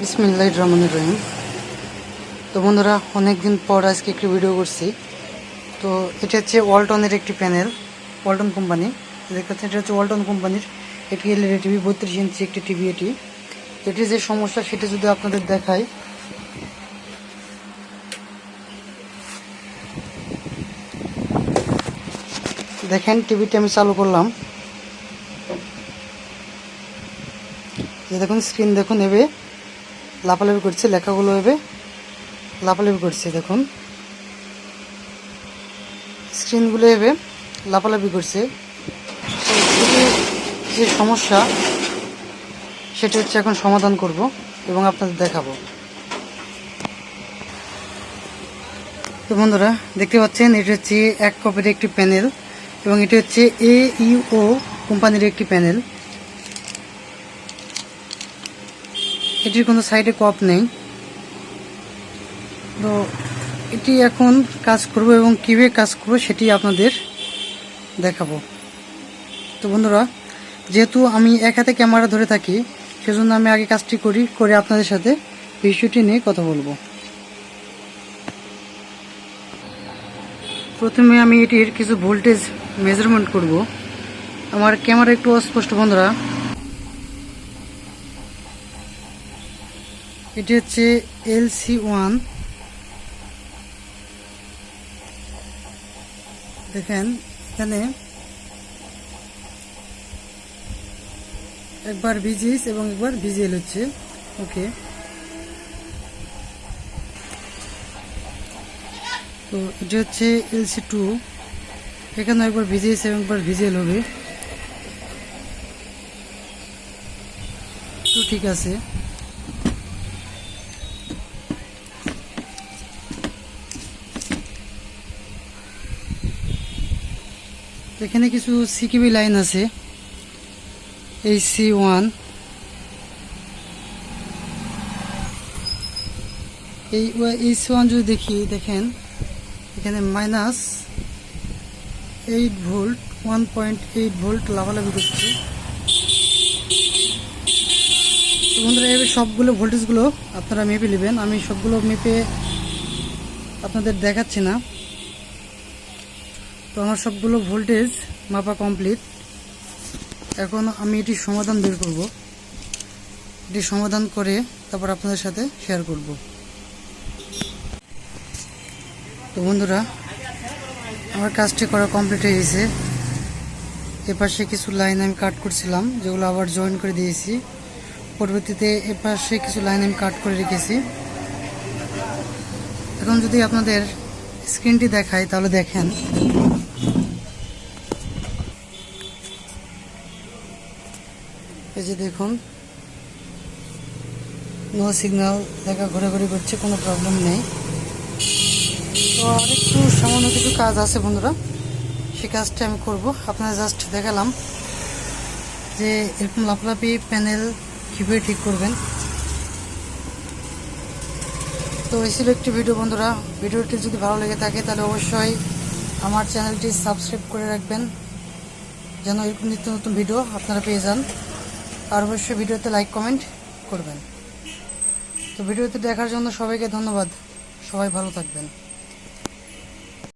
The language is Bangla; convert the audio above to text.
বিসমিল্লাহ রহমানুর রহিম। তো বন্ধুরা অনেক দিন পর আজকে একটি ভিডিও করছি। তো এটা হচ্ছে ওয়ালটনের একটি প্যানেল ওয়ালটন কোম্পানি। দেখতে পাচ্ছেন, এটা হচ্ছে ওয়ালটন কোম্পানির একটি এলইডি টিভি বত্রিশ ইঞ্চি একটি টিভি এটি। এটির যে সমস্যা, সেটা যদি আপনাদের দেখায় দেখেন টিভিটি আমি চালু করলাম। দেখুন স্ক্রিন দেখুন এবে লাফালাফি করছে, লেখাগুলো এবে লাফালাফি করছে, দেখুন। স্ক্রিনগুলো এবে লাফালাফি করছে। যে সমস্যা, সেটা হচ্ছে এখন সমাধান করব এবং আপনাদের দেখাবো। তো বন্ধুরা, দেখতে পাচ্ছেন, এটা হচ্ছে এক কপের একটি প্যানেল এবং এটি হচ্ছে এ ইউ কোম্পানির একটি প্যানেল এটির কোনো সাইডে কপ নেই। তো এটি এখন কাজ করব এবং কীভাবে কাজ করব সেটি আপনাদের দেখাবো। তো বন্ধুরা, যেহেতু আমি এক হাতে ক্যামেরা ধরে থাকি, সেজন্য আমি আগে কাজটি করি, করে আপনাদের সাথে বিষয়টি নিয়ে কথা বলব। প্রথমে আমি এটির কিছু ভোল্টেজ মেজারমেন্ট করব। আমার ক্যামেরা একটু অস্পষ্ট, বন্ধুরা। এটি হচ্ছে এলসি ওয়ান। দেখেন, এখানে একবার ভিজিএস এবং একবার ভিজিএল হচ্ছে ওকে। তো এটি হচ্ছে এলসি টু। এখানে একবার ভিজিএস এবং একবার ভিজিএল হবে তো ঠিক আছে। এখানে কিছু সিকিবি লাইন আছে। এই সি ওয়ান এই এই সি ওয়ান যদি দেখি, দেখেন, এখানে minus eight volt one point eight volt লাভালাভি করছে। বন্ধুরা এবার সবগুলো ভোল্টেজগুলো আপনারা মেপে নেবেন। আমি সবগুলো মেপে আপনাদের দেখাচ্ছি না। তো আমার সবগুলো ভোল্টেজ মাপা কমপ্লিট। এখন আমি এটি সমাধান বের করব। এটি সমাধান করে তারপর আপনাদের সাথে শেয়ার করব। তো বন্ধুরা, আমার কাজটি করা কমপ্লিট হয়ে গেছে। এপাশে কিছু লাইন আমি কাট করছিলাম, যেগুলো আবার জয়েন করে দিয়েছি। পরবর্তীতে এপাশে কিছু লাইন আমি কাট করে রেখেছি। এখন যদি আপনাদের স্ক্রিনটি দেখাই তাহলে দেখেন। এই যে দেখুন নো সিগন্যাল দেখা ঘোরাঘুরি করছে, কোনো প্রবলেম নেই। তো আর একটু সামান্য কিছু কাজ আছে বন্ধুরা, সেই কাজটা আমি করব। আপনারা জাস্ট দেখালাম যে এরকম লাফলাফি প্যানেল কীভাবে ঠিক করবেন। তো এই ছিল একটি ভিডিও বন্ধুরা। ভিডিওটি যদি ভালো লেগে থাকে, তাহলে অবশ্যই আমার চ্যানেলটি সাবস্ক্রাইব করে রাখবেন। যেন এরকম নিত্য নতুন ভিডিও আপনারা পেয়ে যান। আর অবশ্যই ভিডিওতে লাইক, কমেন্ট করবেন। তো ভিডিওতে দেখার জন্য সবাইকে ধন্যবাদ। সবাই ভালো থাকবেন।